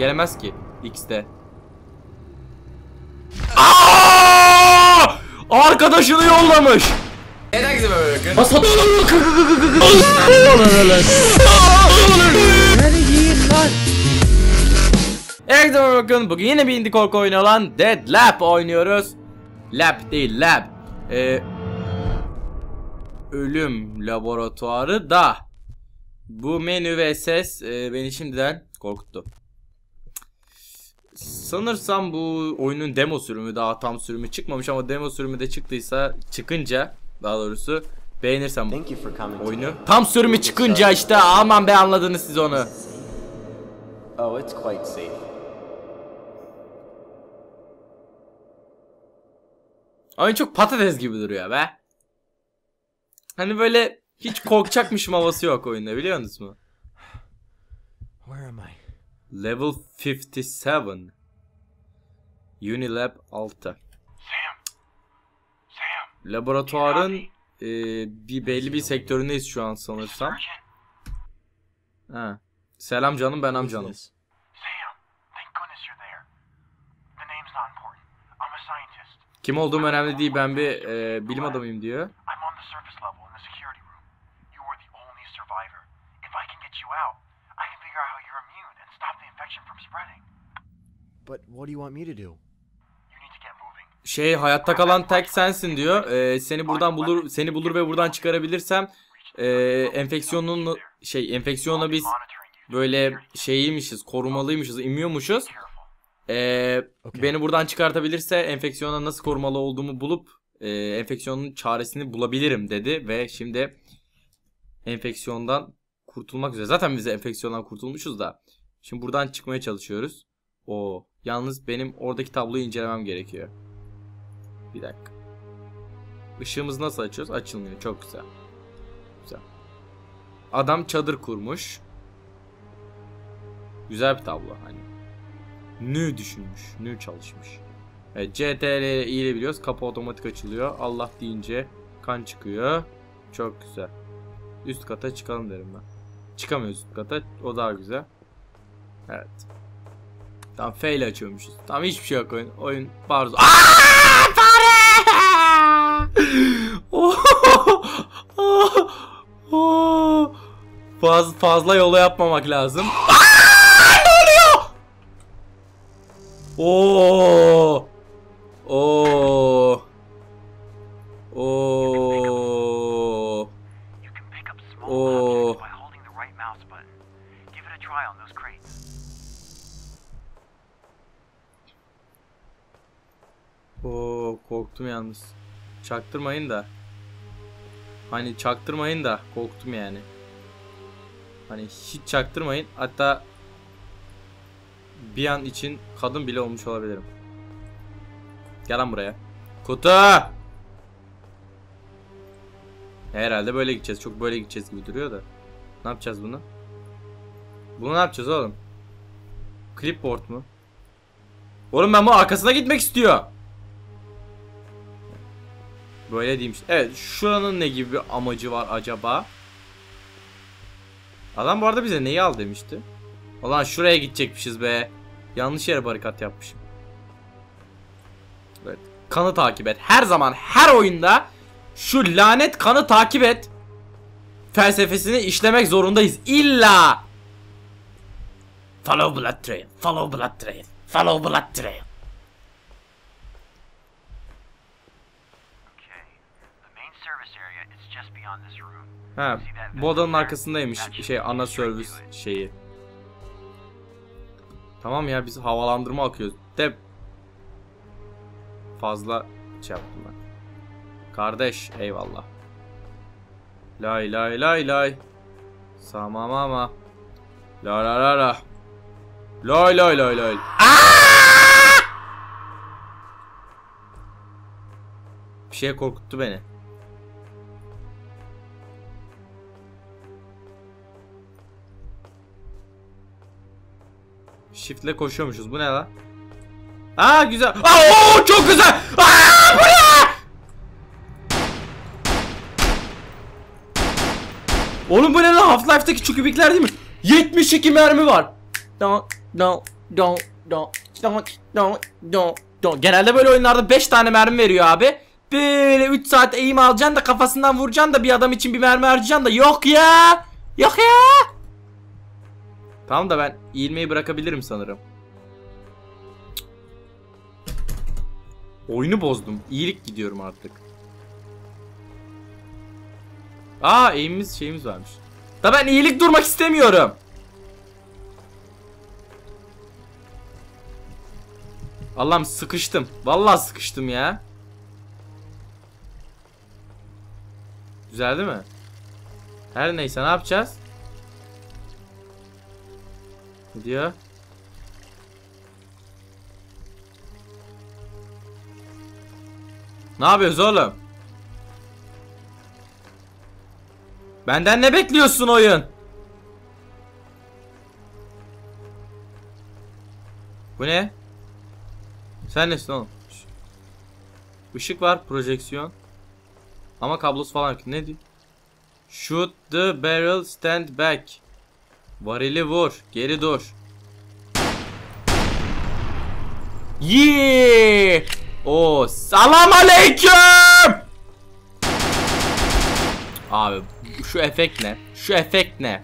Gelemez ki. X'de. Aa! Arkadaşını yollamış. Herkese merhaba bakın. Bas hadi. Herkese bakın. Bugün yine bir indie korku oyunu olan Dead Lab oynuyoruz. Lab değil lab. Ee, ölüm laboratuvarı da. Bu menü ve ses e, beni şimdiden korkuttu. Sanırsam bu oyunun demo sürümü daha tam sürümü çıkmamış ama demo sürümü de çıktıysa çıkınca daha doğrusu beğenirsem coming. oyunu. Tam sürümü çıkınca işte aman be anladınız siz onu. Oh, it's quite safe. Oyun çok patates gibi duruyor be. Hani böyle hiç korkacakmışım havası yok oyunda biliyor musunuz mu? Where am I? Level 57 Unilab 6 Laboratuvarın e, bir belli bir sektöründeyiz şu an sanırsam. Ha. Selam canım ben amcanım. Sam. Kim olduğum önemli değil ben bir e, bilim adamıyım diyor. İnfection from spreading. But what do you want me to do? You need to get moving. Şey hayatta kalan tek sensin diyor. E, seni buradan bulur seni bulur ve buradan çıkarabilirsem e, enfeksiyonun şey enfeksiyona biz böyle şeyiymişiz, korumalıymışız, imiyormuşuz. Ee, Okey. beni buradan çıkartabilirse enfeksiyona nasıl korumalı olduğumu bulup e, enfeksiyonun çaresini bulabilirim dedi ve şimdi enfeksiyondan kurtulmak üzere. Zaten biz enfeksiyondan kurtulmuşuz da. Şimdi buradan çıkmaya çalışıyoruz. O yalnız benim oradaki tabloyu incelemem gerekiyor. Bir dakika. Işığımızı nasıl açıyoruz? Açılmıyor. Çok güzel. Güzel. Adam çadır kurmuş. Güzel bir tablo hani. Nü düşünmüş. Nü çalışmış. Evet, CTRL ile biliyoruz. Kapı otomatik açılıyor. Allah deyince kan çıkıyor. Çok güzel. Üst kata çıkalım derim ben. Çıkamıyoruz üst kata. O daha güzel. Evet. Tamam F ile açıyormuşuz. Tamam hiçbir şey yok oyun. Oyun barzo. Aaaa! Fare! Oh! Oh! Faz, fazla yola yapmamak lazım. Oo! Yalnız. Çaktırmayın da. Hani çaktırmayın da korktum yani. Hani hiç çaktırmayın. Hatta bir an için kadın bile olmuş olabilirim. Gel lan buraya. Kutu! Herhalde böyle gideceğiz. Çok böyle gideceğiz gibi duruyor da. Ne yapacağız bunu? Bunu ne yapacağız oğlum? Clipboard mu? Oğlum ben bu arkasına gitmek istiyor. Böyle diyeyim. Evet şuranın ne gibi bir amacı var acaba? Adam bu arada bize neyi al demişti. Ulan şuraya gidecekmişiz be. Yanlış yere barikat yapmışım. Evet. Kanı takip et. Her zaman her oyunda şu lanet kanı takip et. Felsefesini işlemek zorundayız. İlla. Follow blood trail. Follow blood trail. Follow blood trail. Ha, bu odanın arkasındaymış şey ana servis şeyi. Tamam ya biz havalandırma akıyoruz. De fazla şey yaptım ben. Kardeş eyvallah. Lay lay lay lay. Samamama. La la la la. Lay lay lay lay. Bir şey korkuttu beni. Shift'le koşuyormuşuz. Bu ne lan? Aa güzel. Aa oo, çok güzel. Aa bu ne? Oğlum bu ne lan? Half-Life'daki çükübikler değil mi? 72 mermi var. No, don don don don don don. Genelde böyle oyunlarda 5 tane mermi veriyor abi. Böyle 3 saat eğim alacaksın da kafasından vuracaksın da bir adam için bir mermi harcayacaksın da yok ya. Yok ya. Tamam da ben eğilmeyi bırakabilirim sanırım. Oyunu bozdum. İyilik gidiyorum artık. Aa eğimimiz şeyimiz varmış. Da ben iyilik durmak istemiyorum. Allah'ım sıkıştım. Vallahi sıkıştım ya. Güzel değil mi? Her neyse ne yapacağız? Diyor? Ne yapıyoruz oğlum? Benden ne bekliyorsun oyun? Bu ne? Sen nesin oğlum? Işık var, projeksiyon. Ama kablosu falan yok. Ne diyor? Shoot the barrel, stand back. Varili vur, geri dur. Yeah! O salam aleyküm. Abi şu efekt ne? Şu efekt ne?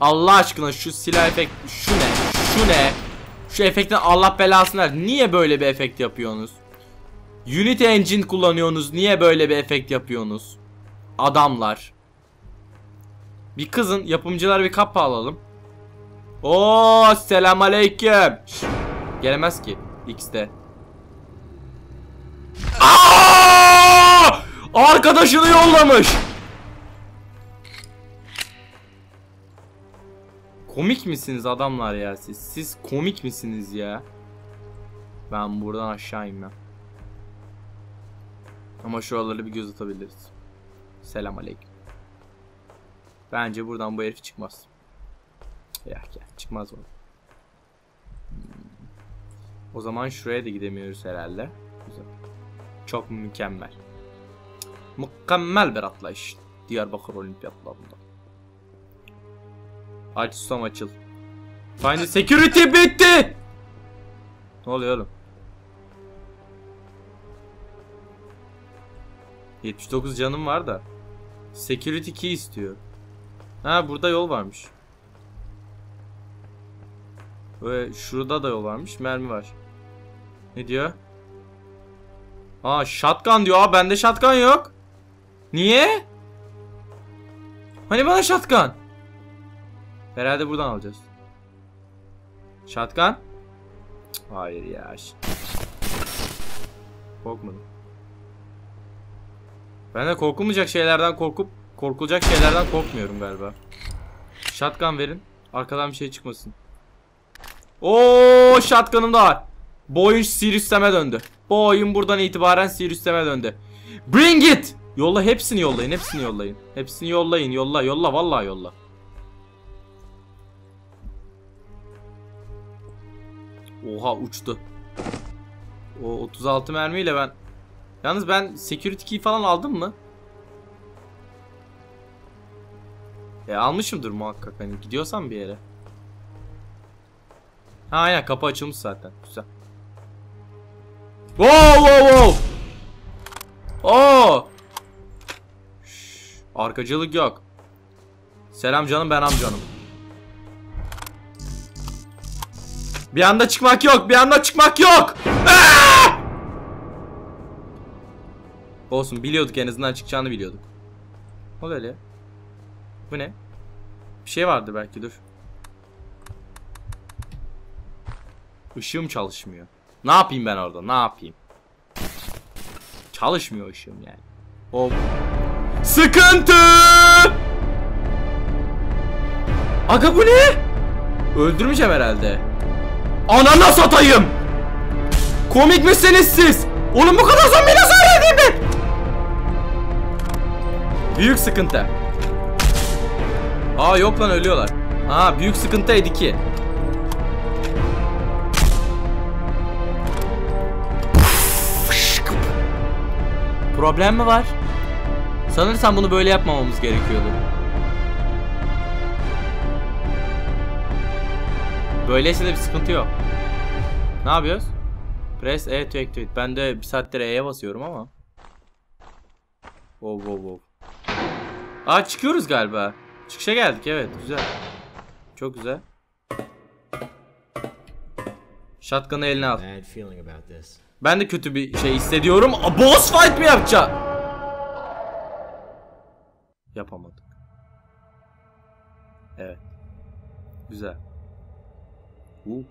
Allah aşkına şu silah efekt şu ne? Şu ne? Şu efektin Allah belasını ver. Niye böyle bir efekt yapıyorsunuz? Unity Engine kullanıyorsunuz. Niye böyle bir efekt yapıyorsunuz? Adamlar. Bir kızın yapımcılar bir kapı alalım. Oo selam aleyküm. Gelemez ki. Aa! Arkadaşını yollamış. Komik misiniz adamlar ya siz? Siz komik misiniz ya? Ben buradan aşağı inmem. Ama şuraları bir göz atabiliriz. Selam aleyküm. Bence buradan bu herif çıkmaz. Ya ya çıkmaz o. Hmm. O zaman şuraya da gidemiyoruz herhalde. Güzel. Çok mükemmel. Mükemmel bir atlayış. Diyarbakır Olimpiyatlarında. Aç susam açıl. Find security bitti. Ne oluyor oğlum? 79 canım var da. Security key istiyor. Ha burada yol varmış. Ve şurada da yol varmış. Mermi var. Ne diyor? Aa shotgun diyor. Aa bende shotgun yok. Niye? Hani bana shotgun? Herhalde buradan alacağız. Shotgun? Cık, Hayır ya. Korkmadım. Ben de korkulmayacak şeylerden korkup korkulacak şeylerden korkmuyorum galiba. Shotgun verin. Arkadan bir şey çıkmasın. Oo, shotgun'ım da var. Bu oyun Sirius'eme döndü. Bu oyun buradan itibaren Sirius'eme döndü. Bring it! Yolla hepsini yollayın, hepsini yollayın. Hepsini yollayın, yolla, yolla, vallahi yolla. Oha uçtu. O 36 mermiyle ben Yalnız ben security key falan aldım mı? E almışımdır muhakkak hani gidiyorsam bir yere. Ha aynen kapı açılmış zaten. Güzel. Wow wow wow. Oo. Şş, arkacılık yok. Selam canım ben amcanım. Bir anda çıkmak yok. Bir anda çıkmak yok. Aa! Olsun biliyorduk en azından çıkacağını biliyorduk. O öyle. Bu ne? Bir şey vardı belki dur. Işığım çalışmıyor. Ne yapayım ben orada? Ne yapayım? Çalışmıyor ışığım yani. O sıkıntı. Aga bu ne? Öldürmeyeceğim herhalde. Anana satayım. Komik misiniz siz? Oğlum bu kadar zombi nasıl öğrendim ben? Büyük sıkıntı. Aa yok lan ölüyorlar. Aa büyük sıkıntıydı ki. Problem mi var? Sanırsam bunu böyle yapmamamız gerekiyordu. Böyleyse de bir sıkıntı yok. Ne yapıyoruz? Press E to activate. Ben de bir saattir E'ye basıyorum ama. Wow wow wow. Aa çıkıyoruz galiba. Çıkışa geldik evet güzel. Çok güzel. Shotgun'ı eline al. Ben de kötü bir şey hissediyorum. Aa, boss fight mi yapacağım? Yapamadık. Evet. Güzel. Uh.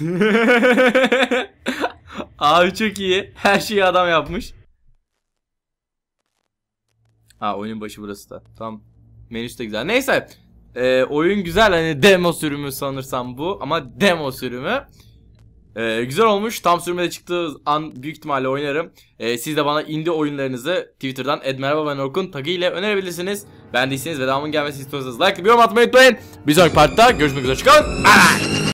Abi çok iyi. Her şeyi adam yapmış. Ha oyunun başı burası da. Tamam. Menüsü de güzel. Neyse. Ee, oyun güzel hani demo sürümü sanırsam bu ama demo sürümü. Ee, güzel olmuş. Tam sürümde çıktığı an büyük ihtimalle oynarım. Ee, siz de bana indie oyunlarınızı Twitter'dan @merhaba tagı ile önerebilirsiniz. Beğendiyseniz ve devamın gelmesini istiyorsanız like bir yorum atmayı unutmayın. Bir sonraki partta görüşmek üzere. Çıkın.